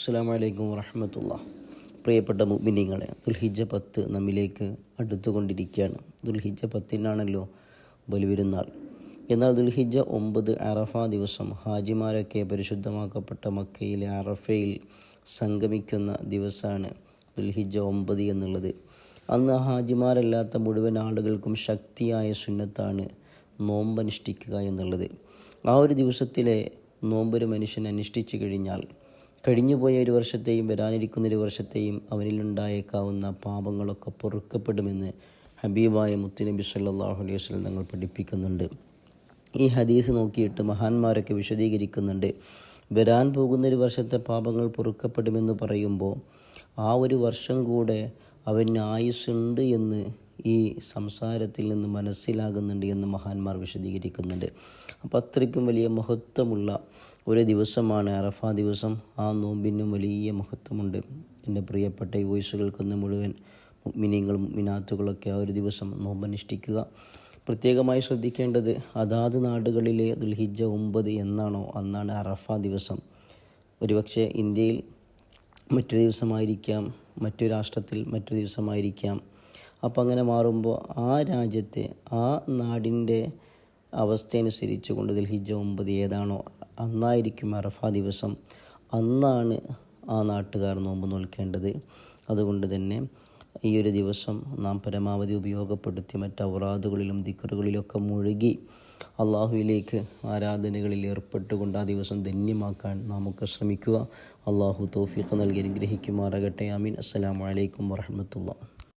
അസ്സാം വലൈക്കും വറഹമത്തുള്ള. പ്രിയപ്പെട്ട മുബിനിങ്ങളെ ദുൽഹിജ പത്ത് നമ്മിലേക്ക് അടുത്തുകൊണ്ടിരിക്കുകയാണ്. ദുൽഹിജ പത്തിനാണല്ലോ ബലിവിരുന്നാൾ. എന്നാൽ ദുൽഹിജ ഒമ്പത് അറഫ ദിവസം ഹാജിമാരൊക്കെ പരിശുദ്ധമാക്കപ്പെട്ട മക്കയിലെ അറഫയിൽ സംഗമിക്കുന്ന ദിവസമാണ് ദുൽഹിജ ഒമ്പത് എന്നുള്ളത്. അന്ന് ഹാജിമാരല്ലാത്ത മുഴുവൻ ആളുകൾക്കും ശക്തിയായ സുന്നത്താണ് നോമ്പനുഷ്ഠിക്കുക എന്നുള്ളത്. ആ ഒരു ദിവസത്തിലെ നോമ്പൊരു മനുഷ്യൻ അനുഷ്ഠിച്ചു കഴിഞ്ഞാൽ കഴിഞ്ഞുപോയ ഒരു വർഷത്തെയും വരാനിരിക്കുന്ന ഒരു വർഷത്തെയും അവനിലുണ്ടായേക്കാവുന്ന പാപങ്ങളൊക്കെ പൊറുക്കപ്പെടുമെന്ന് ഹബീബായ മുത്തുനബി സല്ലാഹു അലൈഹി വസ്ലം തങ്ങൾ പഠിപ്പിക്കുന്നുണ്ട്. ഈ ഹദീസ് നോക്കിയിട്ട് മഹാന്മാരൊക്കെ വിശദീകരിക്കുന്നുണ്ട്. വരാൻ പോകുന്ന ഒരു വർഷത്തെ പാപങ്ങൾ പൊറുക്കപ്പെടുമെന്ന് പറയുമ്പോൾ ആ ഒരു വർഷം കൂടെ അവന് ആയുസ്സുണ്ട് എന്ന് ഈ സംസാരത്തിൽ നിന്ന് മനസ്സിലാകുന്നുണ്ട് എന്ന് മഹാന്മാർ വിശദീകരിക്കുന്നുണ്ട്. അപ്പം അത്രയ്ക്കും വലിയ മഹത്വമുള്ള ഒരു ദിവസമാണ് അറഫ ദിവസം. ആ നോമ്പിനും വലിയ മഹത്വമുണ്ട്. എന്റെ പ്രിയപ്പെട്ട ഈ വോയിസുകൾക്കൊന്ന് മുഴുവൻ മിനിങ്ങളും മിനാത്തുകളൊക്കെ ആ ഒരു ദിവസം നോമ്പനുഷ്ഠിക്കുക. പ്രത്യേകമായി ശ്രദ്ധിക്കേണ്ടത് അതാത് നാടുകളിലെ ദുൽഹിജ ഒമ്പത് എന്നാണോ അന്നാണ് അറഫ ദിവസം. ഒരുപക്ഷെ ഇന്ത്യയിൽ മറ്റൊരു ദിവസമായിരിക്കാം മറ്റു രാഷ്ട്രത്തിൽ മറ്റൊരു ദിവസമായിരിക്കാം. അപ്പോൾ അങ്ങനെ മാറുമ്പോൾ ആ രാജ്യത്തെ ആ നാടിന്റെ അവസ്ഥയനുസരിച്ച് കൊണ്ട് ദിൽഹിജ ഒമ്പത് ഏതാണോ അന്നായിരിക്കും അറഫ ദിവസം. അന്നാണ് ആ നാട്ടുകാർ നോമ്പ് നോൽക്കേണ്ടത്. അതുകൊണ്ട് തന്നെ ഈ ഒരു ദിവസം നാം പരമാവധി ഉപയോഗപ്പെടുത്തി മറ്റ് ഔറാദുകളിലും ദിക്കറുകളിലൊക്കെ മുഴുകി അള്ളാഹുവിലേക്ക് ആരാധനകളിൽ ഏർപ്പെട്ടുകൊണ്ട് ആ ദിവസം ധന്യമാക്കാൻ നമുക്ക് ശ്രമിക്കുക. അള്ളാഹു തോഫീഖ് നൽകി അനുഗ്രഹിക്കുമാറാകട്ടെ. ആമീൻ. അസ്സലാമലൈക്കും വറഹമത്തുള്ള